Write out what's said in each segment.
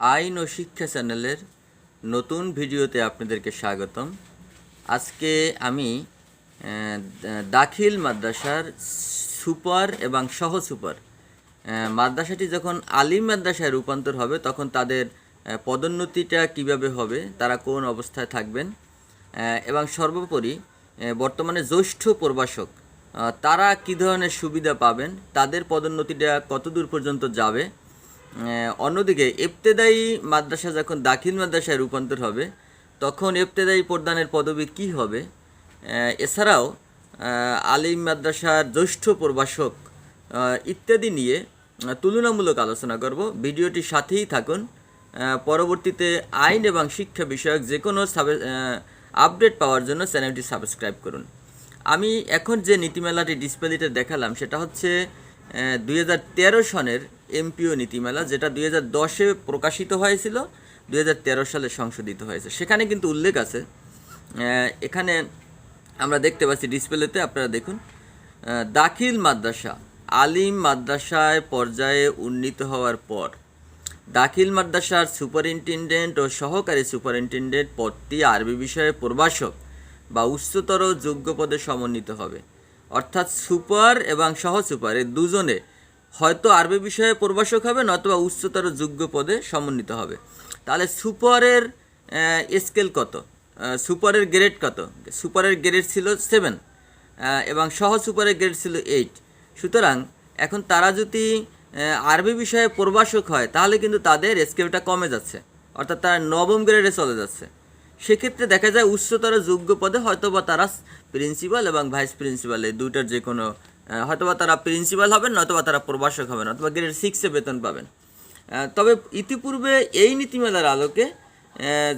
আইন ও শিক্ষা চ্যানেলের নতুন ভিডিওতে আপনাদেরকে স্বাগতম। আজকে আমি দাখিল মাদ্রাসার সুপার এবং সহ সুপার মাদ্রাসাটি যখন আলিম মাদ্রাসায় রূপান্তর হবে, তখন তাদের পদোন্নতিটা কীভাবে হবে, তারা কোন অবস্থায় থাকবেন এবং সর্বোপরি বর্তমানে জ্যৈষ্ঠ প্রবাসক তারা কী ধরনের সুবিধা পাবেন, তাদের পদোন্নতিটা কতদূর পর্যন্ত যাবে অন্যদিকে ইবতেদায়ী মাদ্রাসা যখন দাখিল মাদ্রাসায় রূপান্তর হবে, তখন ইবতেদায়ী প্রদানের পদবি কি হবে? এছাড়াও আলিম মাদ্রাসার জ্যৈষ্ঠ প্রবাসক ইত্যাদি নিয়ে তুলনামূলক আলোচনা করব। ভিডিওটি সাথেই থাকুন। পরবর্তীতে আইন এবং শিক্ষা বিষয়ক যে কোনো আপডেট পাওয়ার জন্য চ্যানেলটি সাবস্ক্রাইব করুন। আমি এখন যে নীতিমেলাটি ডিসপ্লেতে দেখালাম, সেটা হচ্ছে দুই হাজার তেরো সনের এমপিও নীতিমেলা, যেটা দুই হাজার দশে প্রকাশিত হয়েছিল, দুই হাজার তেরো সালে সংশোধিত হয়েছে। সেখানে কিন্তু উল্লেখ আছে এখানে আমরা দেখতে পাচ্ছি ডিসপ্লেতে, আপনারা দেখুন দাখিল মাদ্রাসা, আলিম মাদ্রাসায় পর্যায়ে উন্নীত হওয়ার পর, দাখিল মাদ্রাসার সুপারিনটেন্ডেন্ট ও সহকারী সুপারিনটেন্ডেন্ট পদটি আরবি বিষয়ে প্রভাষক বা উচ্চতর যোগ্য পদে সমন্বিত হবে। অর্থাৎ সুপার এবং সহ সুপার এই দুজনে হয়তো আরবি বিষয়ে প্রভাষক হবে নতুবা উচ্চতর যোগ্য পদে সমন্বিত হবে। তাহলে সুপারের স্কেল কত? সুপারের গ্রেড কত? সুপারের গ্রেড ছিল সেভেন এবং সহ সুপারের গ্রেড ছিল এইট সুতরাং এখন তারা যদি আরবি বিষয়ে প্রভাষক হয়, তাহলে কিন্তু তাদের স্কেলটা কমে যাচ্ছে। অর্থাৎ তারা নবম গ্রেডে চলে যাচ্ছে। সেক্ষেত্রে দেখা যায় উচ্চতর যোগ্য পদে হয়তো বা তারা প্রিন্সিপাল এবং ভাইস প্রিন্সিপাল এই দুইটার যে কোনো হয়তোবা তারা প্রিন্সিপাল হবেন, নয়তোবা তারা প্রভাষক হবেন, অথবা গ্রেড সিক্সে বেতন পাবেন। তবে ইতিপূর্বে এই নীতিমালার আলোকে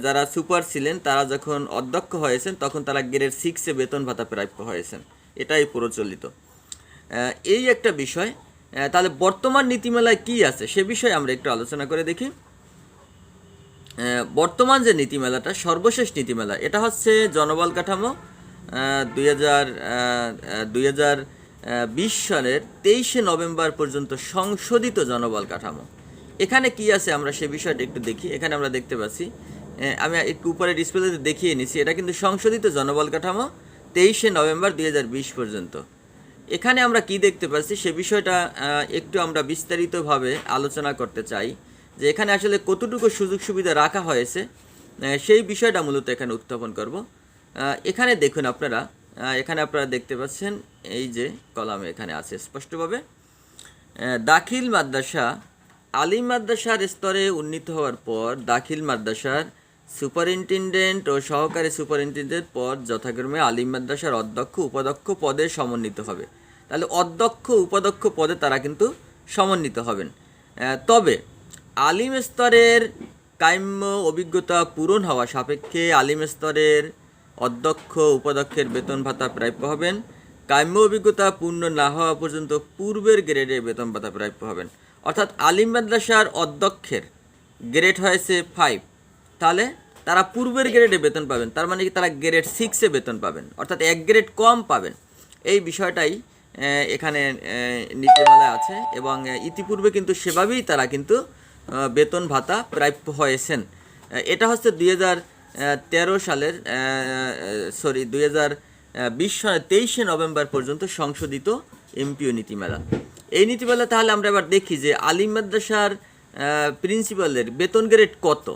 যারা সুপার ছিলেন, তারা যখন অধ্যক্ষ হয়েছেন, তখন তারা গ্রেড সিক্সে বেতন ভাতা প্রাপ্য হয়েছেন। এটাই প্রচলিত। এই একটা বিষয় তাহলে বর্তমান নীতিমালায় কি আছে, সে বিষয়ে আমরা একটু আলোচনা করে দেখি। বর্তমান যে নীতিমেলাটা, সর্বশেষ নীতিমেলা, এটা হচ্ছে জনবল কাঠামো দুই হাজার দুই হাজার বিশ সালের তেইশে নভেম্বর পর্যন্ত সংশোধিত জনবল কাঠামো। এখানে কি আছে আমরা সে বিষয়টা একটু দেখি। এখানে আমরা দেখতে পাচ্ছি আমি একটু উপরে ডিসপ্লেতে দেখিয়ে নিছি এটা কিন্তু সংশোধিত জনবল কাঠামো তেইশে নভেম্বর দুই হাজার বিশ পর্যন্ত। এখানে আমরা কি দেখতে পাচ্ছি সে বিষয়টা একটু আমরা বিস্তারিতভাবে আলোচনা করতে চাই। যে এখানে আসলে কতটুকু সুযোগ সুবিধা রাখা হয়েছে সেই বিষয়টা মূলত এখানে উত্থাপন করব। এখানে দেখুন আপনারা এখানে আপনারা দেখতে পাচ্ছেন, এই যে কলামে এখানে আছে স্পষ্টভাবে। দাখিল মাদ্রাসা, আলিম মাদ্রাসার স্তরে উন্নীত হওয়ার পর দাখিল মাদ্রাসার সুপারিনটেন্ডেন্ট ও সহকারী সুপারিনটেন্ডেন্ট পদ যথাক্রমে আলিম মাদ্রাসার অধ্যক্ষ, উপাধ্যক্ষ পদে সমন্বিত হবে। তাহলে অধ্যক্ষ, উপাধ্যক্ষ পদে তারা কিন্তু সমন্বিত হবেন। তবে আলিম স্তরের কাম্য অভিজ্ঞতা পূরণ হওয়া সাপেক্ষে আলিম স্তরের অধ্যক্ষ, উপাধ্যক্ষের বেতন ভাতা প্রাপ্য হবেন। কাম্য অভিজ্ঞতা পূর্ণ না হওয়া পর্যন্ত পূর্বের গ্রেডে বেতন ভাতা প্রাপ্য হবেন। অর্থাৎ আলিম মাদ্রাসার অধ্যক্ষের গ্রেড হয়েছে ফাইভ তাহলে তারা পূর্বের গ্রেডে বেতন পাবেন। তার মানে কি? তারা গ্রেড সিক্সে বেতন পাবেন। অর্থাৎ এক গ্রেড কম পাবেন। এই বিষয়টাই এখানে নীতিমালায় আছে এবং ইতিপূর্বে কিন্তু সেভাবেই তারা কিন্তু বেতন ভাতা প্রাপ্য হয়েছেন। এটা হচ্ছে দুই হাজার তেরো সালের সরি দুই হাজার বিশ সালের তেইশে নভেম্বর পর্যন্ত সংশোধিত এমপিও নীতিমেলা। এই নীতিমেলা তাহলে আমরা এবার দেখি যে আলিম মাদ্রাসার প্রিন্সিপালের বেতন গ্রেড কত?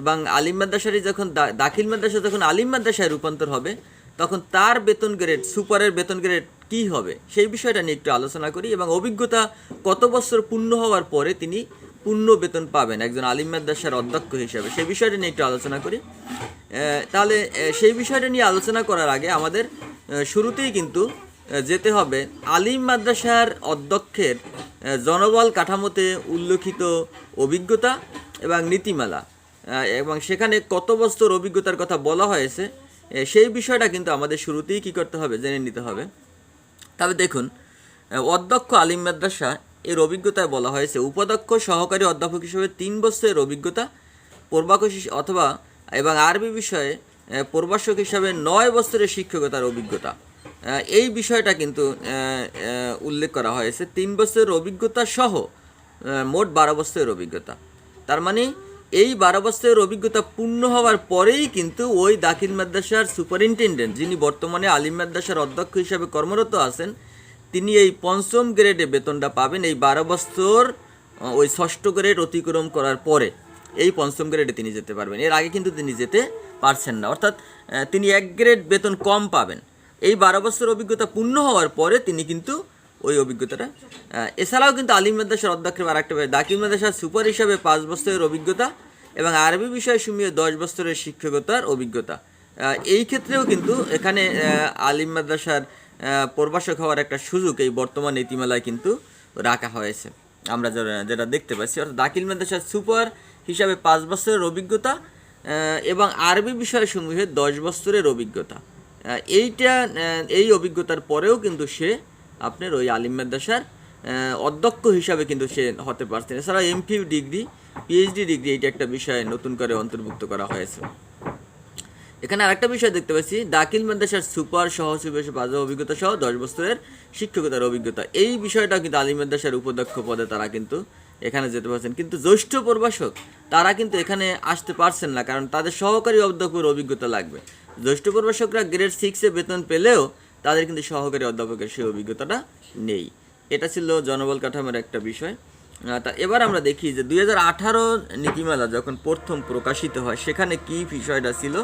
এবং আলিম মাদ্রাসারই যখন দাখিল মাদ্রাসা যখন আলিম মাদ্রাসায় রূপান্তর হবে, তখন তার বেতন গ্রেড সুপারের বেতন গ্রেড কী হবে? সেই বিষয়টা নিয়ে একটু আলোচনা করি এবং অভিজ্ঞতা কত বছর পূর্ণ হওয়ার পরে তিনি পূর্ণ বেতন পাবেন একজন আলিম মাদ্রাসার অধ্যক্ষ হিসেবে। সেই বিষয়টা নিয়ে একটু আলোচনা করি। তাহলে সেই বিষয়টা নিয়ে আলোচনা করার আগে আমাদের শুরুতেই কিন্তু যেতে হবে আলিম মাদ্রাসার অধ্যক্ষের জনবল কাঠামোতে উল্লেখিত অভিজ্ঞতা এবং নীতিমালা। এবং সেখানে কত বছর অভিজ্ঞতার কথা বলা হয়েছে সেই বিষয়টা কিন্তু আমাদের শুরুতেই কী করতে হবে, জেনে নিতে হবে। তবে দেখুন অধ্যক্ষ আলিম মাদ্রাসা এর অভিজ্ঞতায় বলা হয়েছে, উপাধ্যক্ষ সহকারী অধ্যাপক হিসেবে তিন বছরের অভিজ্ঞতা প্রবাসক হিস- অথবা, এবং আরবি বিষয়ে প্রবাসক হিসাবে নয় বছরের শিক্ষকতার অভিজ্ঞতা। এই বিষয়টা কিন্তু উল্লেখ করা হয়েছে। তিন বছরের অভিজ্ঞতা সহ মোট বারো বছরের অভিজ্ঞতা। তার মানে এই বারো বছরের অভিজ্ঞতা পূর্ণ হওয়ার পরেই কিন্তু ওই দাখিল মাদ্রাসার সুপারিনটেন্ডেন্ট, যিনি বর্তমানে আলিম মাদ্রাসার অধ্যক্ষ হিসাবে কর্মরত আছেন তিনি এই পঞ্চম গ্রেডে বেতনটা পাবেন এই বারো বছর ওই ষষ্ঠ গ্রেড অতিক্রম করার পরে এই পঞ্চম গ্রেডে তিনি যেতে পারবেন। এর আগে কিন্তু তিনি যেতে পারছেন না। অর্থাৎ তিনি এক গ্রেড বেতন কম পাবেন। এই বারো বছর অভিজ্ঞতা পূর্ণ হওয়ার পরে তিনি কিন্তু ওই অভিজ্ঞতাটা এছাড়াও কিন্তু আলিম মাদ্রাসার অধ্যক্ষের আরেকটা বিষয়, দাখিল মাদ্রাসার সুপার হিসাবে পাঁচ বছরের অভিজ্ঞতা এবং আরবি বিষয় সমূহে দশ বছরের শিক্ষকতার অভিজ্ঞতা। এই ক্ষেত্রেও কিন্তু এখানে আলিম মাদ্রাসার প্রবাসক হওয়ার একটা সুযোগ এই বর্তমান নীতিমালায় কিন্তু রাখা হয়েছে। আমরা যেটা দেখতে পাচ্ছি, অর্থাৎ দাখিল মাদ্রাসার সুপার হিসাবে পাঁচ বছরের অভিজ্ঞতা এবং আরবি বিষয়সমূহে দশ বছরের অভিজ্ঞতা। এইটা এই অভিজ্ঞতার পরেও কিন্তু সে আপনার ওই আলিম মাদ্রাসার অধ্যক্ষ হিসাবে কিন্তু সে হতে পারছে এছাড়া এমফিউ ডিগ্রি পিএইচডি ডিগ্রি এইটা একটা বিষয়ে নতুন করে অন্তর্ভুক্ত করা হয়েছে। এখানে আরেকটা বিষয় দেখতে পাচ্ছি। দাখিল মাদ্রাসার সুপার সহ বাজার অভিজ্ঞতা সহ দশ বছরের শিক্ষকতার অভিজ্ঞতা। এই বিষয়টা কিন্তু আলিম মাদ্রাসার উপাধ্যক্ষ পদে তারা কিন্তু এখানে যেতে পারছেন। কিন্তু জ্যৈষ্ঠ প্রভাষক, তারা কিন্তু এখানে আসতে পারছেন না কারণ তাদের সহকারী অধ্যাপকের অভিজ্ঞতা লাগবে। জ্যৈষ্ঠ প্রভাষকরা গ্রেড সিক্সে বেতন পেলেও তাদের কিন্তু সহকারী অধ্যাপকের সেই অভিজ্ঞতাটা নেই। এটা ছিল জনবল কাঠামোর একটা বিষয়। তা এবার আমরা দেখি যে দুই হাজার আঠারো নীতিমালা যখন প্রথম প্রকাশিত হয়, সেখানে কি বিষয়টা ছিল,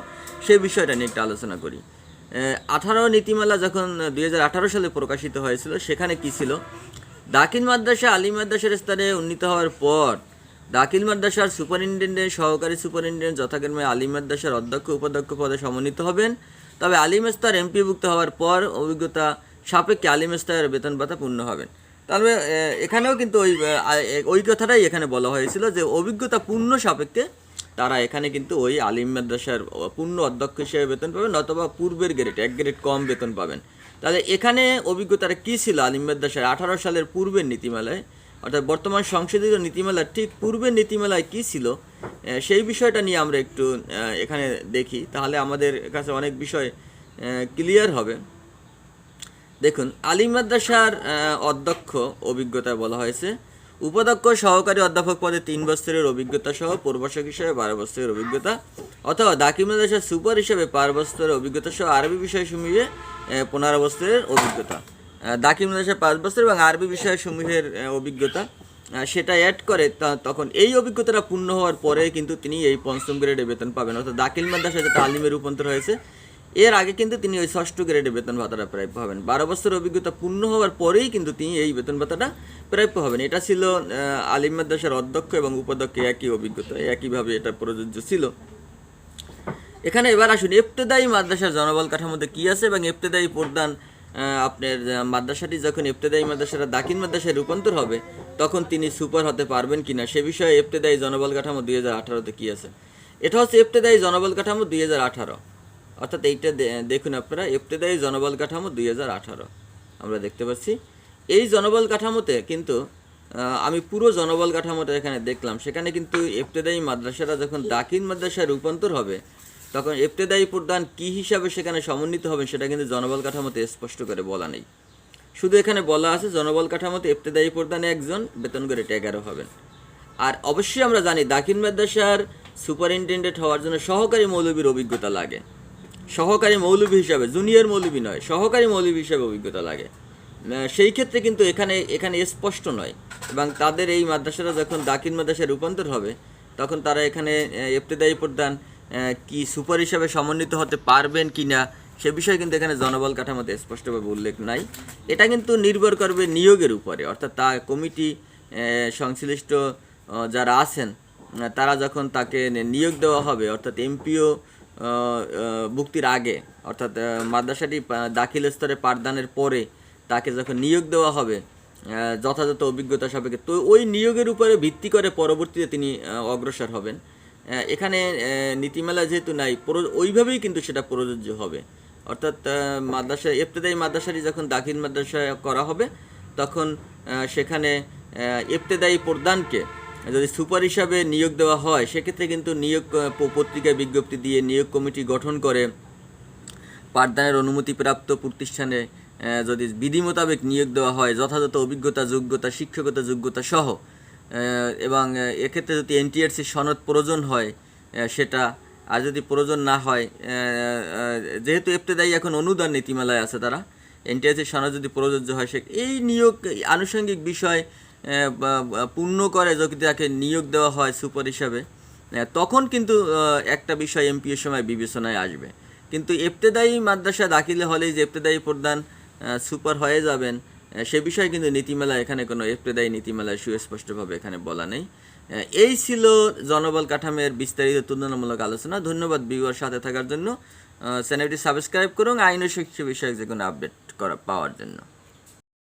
সে বিষয়টা নিয়ে একটু আলোচনা করি। আঠারো নীতিমালা যখন দুই হাজার আঠারো সালে প্রকাশিত হয়েছিল, সেখানে কি ছিল? দাখিল মাদ্রাসা আলী মাদ্রাসার স্তরে উন্নীত হওয়ার পর, দাখিল মাদ্রাসার সুপারিনটেন্ডেন্ট, সহকারী সুপারিনটেন্ডেন্ট, যথাক্রমে আলী মাদ্রাসার অধ্যক্ষ, উপাধ্যক্ষ পদে সমন্বিত হবেন। তবে আলিম স্তর এমপিভুক্ত হওয়ার পর অভিজ্ঞতা সাপেক্ষে আলিম স্তরের বেতন ভাতা পূর্ণ হবেন। তাহলে এখানেও কিন্তু ওই ওই কথাটাই এখানে বলা হয়েছিল যে অভিজ্ঞতা পূর্ণ সাপেক্ষে তারা এখানে কিন্তু ওই আলিম মাদ্রাসার পূর্ণ অধ্যক্ষ হিসেবে বেতন পাবেন অথবা পূর্বের গ্রেড এক গ্রেড কম বেতন পাবেন। তাহলে এখানে অভিজ্ঞতাটা কী ছিল আলিম মাদ্রাসার? আঠারো সালের পূর্বের নীতিমালায়, অর্থাৎ বর্তমান সংশোধিত নীতিমালার ঠিক পূর্বের নীতিমালায় কী ছিল? সেই বিষয়টা নিয়ে আমরা একটু এখানে দেখি। তাহলে আমাদের কাছে অনেক বিষয় ক্লিয়ার হবে। দেখুন আলিম মাদ্রাসার অধ্যক্ষ অভিজ্ঞতা বলা হয়েছে উপাধ্যক্ষ সহকারী অধ্যাপক পদে তিন বছরের অভিজ্ঞতা সহ প্রভাষক হিসেবে বারো বছরের অভিজ্ঞতা অথবা দাখিল মাদ্রাসার সুপার হিসেবে পাঁচ বছরের অভিজ্ঞতা সহ আরবি বিষয়সমূহে আহ, পনেরো বছরের অভিজ্ঞতা। দাখিল মাদ্রাসার পাঁচ বছর এবং আরবি বিষয়সমূহের আহ, অভিজ্ঞতা সেটা অ্যাড করে তখন এই অভিজ্ঞতাটা পূর্ণ হওয়ার পরে কিন্তু তিনি এই পঞ্চম গ্রেডে বেতন পাবেন। অর্থাৎ দাখিল মাদ্রাসা যেটা আলিমের রূপান্তর হয়েছে এর আগে কিন্তু তিনি ওই ষষ্ঠ গ্রেডে বেতন ভাতাটা প্রাপ্য হবেন। বারো বছর অভিজ্ঞতা পূর্ণ হওয়ার পরেই কিন্তু তিনি এই বেতন ভাতাটা প্রাপ্য হবেন। এটা ছিল আলিম মাদ্রাসার অধ্যক্ষ এবং উপাধ্যক্ষ একই অভিজ্ঞতা, একইভাবে এটা প্রযোজ্য ছিল। এখানে এবার আসুন, ইবতেদায়ী মাদ্রাসার জনবল কাঠামোতে কী আছে এবং ইবতেদায়ী প্রদান আপনার মাদ্রাসাটি যখন ইফতেদায়ী মাদ্রাসাটা দাখিল মাদ্রাসায় রূপান্তর হবে, তখন তিনি সুপার হতে পারবেন কিনা সে বিষয়ে ইবতেদায়ী জনবল কাঠামো দুই হাজার আঠারোতে কী আছে? এটা হচ্ছে ইবতেদায়ী জনবল কাঠামো দুই হাজার আঠারো। অর্থাৎ এইটা দেখুন আপনারা, ইবতেদায়ী জনবল কাঠামো দুই হাজার আঠারো। আমরা দেখতে পাচ্ছি। এই জনবল কাঠামোতে কিন্তু আমি পুরো জনবল কাঠামোটা এখানে দেখলাম। সেখানে কিন্তু ইবতেদায়ী মাদ্রাসাটা যখন দাখিল মাদ্রাসায় রূপান্তর হবে, তখন ইবতেদায়ী প্রদান কী হিসাবে সেখানে সমন্বিত হবে সেটা কিন্তু জনবল কাঠামোতে স্পষ্ট করে বলা নেই। শুধু এখানে বলা আছে জনবল কাঠামোতে ইবতেদায়ী প্রদানে একজন, বেতন করে এগারো হবেন। আর অবশ্যই আমরা জানি, দাখিল মাদ্রাসার সুপারিনটেন্ডেন্ট হওয়ার জন্য সহকারী মৌলবীর অভিজ্ঞতা লাগে। সহকারী মৌলবী হিসাবে জুনিয়র মৌলবী নয়, সহকারী মৌলবী হিসাবে অভিজ্ঞতা লাগে। সেই ক্ষেত্রে কিন্তু এখানে এখানে স্পষ্ট নয়। এবং তাদের এই মাদ্রাসাটা যখন দাখিল মাদ্রাসায় রূপান্তর হবে, তখন তারা এখানে ইবতেদায়ী প্রদান কি সুপার হিসাবে সমন্বিত হতে পারবেন কি না সে বিষয়ে কিন্তু এখানে জনবল কাঠামোতে স্পষ্টভাবে উল্লেখ নাই। এটা কিন্তু নির্ভর করবে নিয়োগের উপরে। অর্থাৎ তা কমিটি সংশ্লিষ্ট যারা আছেন তারা যখন তাকে নিয়োগ দেওয়া হবে, অর্থাৎ এমপিও মুক্তির আগে, অর্থাৎ মাদ্রাসাটি দাখিল স্তরে পাঠদানের পরে তাকে যখন নিয়োগ দেওয়া হবে যথাযথ অভিজ্ঞতা সাপেক্ষে, তো ওই নিয়োগের উপরে ভিত্তি করে পরবর্তীতে তিনি অগ্রসর হবেন। এখানে নীতিমালা যেহেতু নাই ওইভাবেই কিন্তু সেটা প্রযোজ্য হবে। অর্থাৎ মাদ্রাসা, ইবতেদায়ী মাদ্রাসাটি যখন দাখিল মাদ্রাসায় করা হবে, তখন সেখানে ইবতেদায়ী প্রদানকে যদি সুপার হিসাবে নিয়োগ দেওয়া হয়, সেক্ষেত্রে কিন্তু নিয়োগ পত্রিকায় বিজ্ঞপ্তি দিয়ে নিয়োগ কমিটি গঠন করে। পাঠদানের অনুমতিপ্রাপ্ত প্রতিষ্ঠানে যদি বিধি মোতাবেক নিয়োগ দেওয়া হয়, যথাযথ অভিজ্ঞতা, যোগ্যতা, শিক্ষকতা, যোগ্যতা সহ এবং এক্ষেত্রে যদি এনটিআরসি সনদ প্রয়োজন হয় সেটা, আর যদি প্রয়োজন না হয় যেহেতু এফতেদায়ী এখন অনুদান নীতিমালায় আছে তারা এনটিআরসি সনদ যদি প্রযোজ্য হয়, সে, এই নিয়োগ আনুষঙ্গিক বিষয় পূর্ণ করে যদি তাকে নিয়োগ দেওয়া হয় সুপার হিসাবে তখন কিন্তু একটা বিষয় এমপিএর সময় বিবেচনায় আসবে। কিন্তু এফতেদায়ী মাদ্রাসা দাখিলে হলেই যে এফতেদায়ী প্রধান সুপার হয়ে যাবেন সে বিষয়ে কিন্তু নীতিমালা এখানে কোনো এফতেদায়ী নীতিমালায় সুস্পষ্টভাবে এখানে বলা নেই। এই ছিল জনবল কাঠামের বিস্তারিত তুলনামূলক আলোচনা। ধন্যবাদ ভিউয়ার সাথে থাকার জন্য। চ্যানেলটি সাবস্ক্রাইব করুন, আইন ও শিক্ষা বিষয়ক যে কোনো আপডেট করা, পাওয়ার জন্য।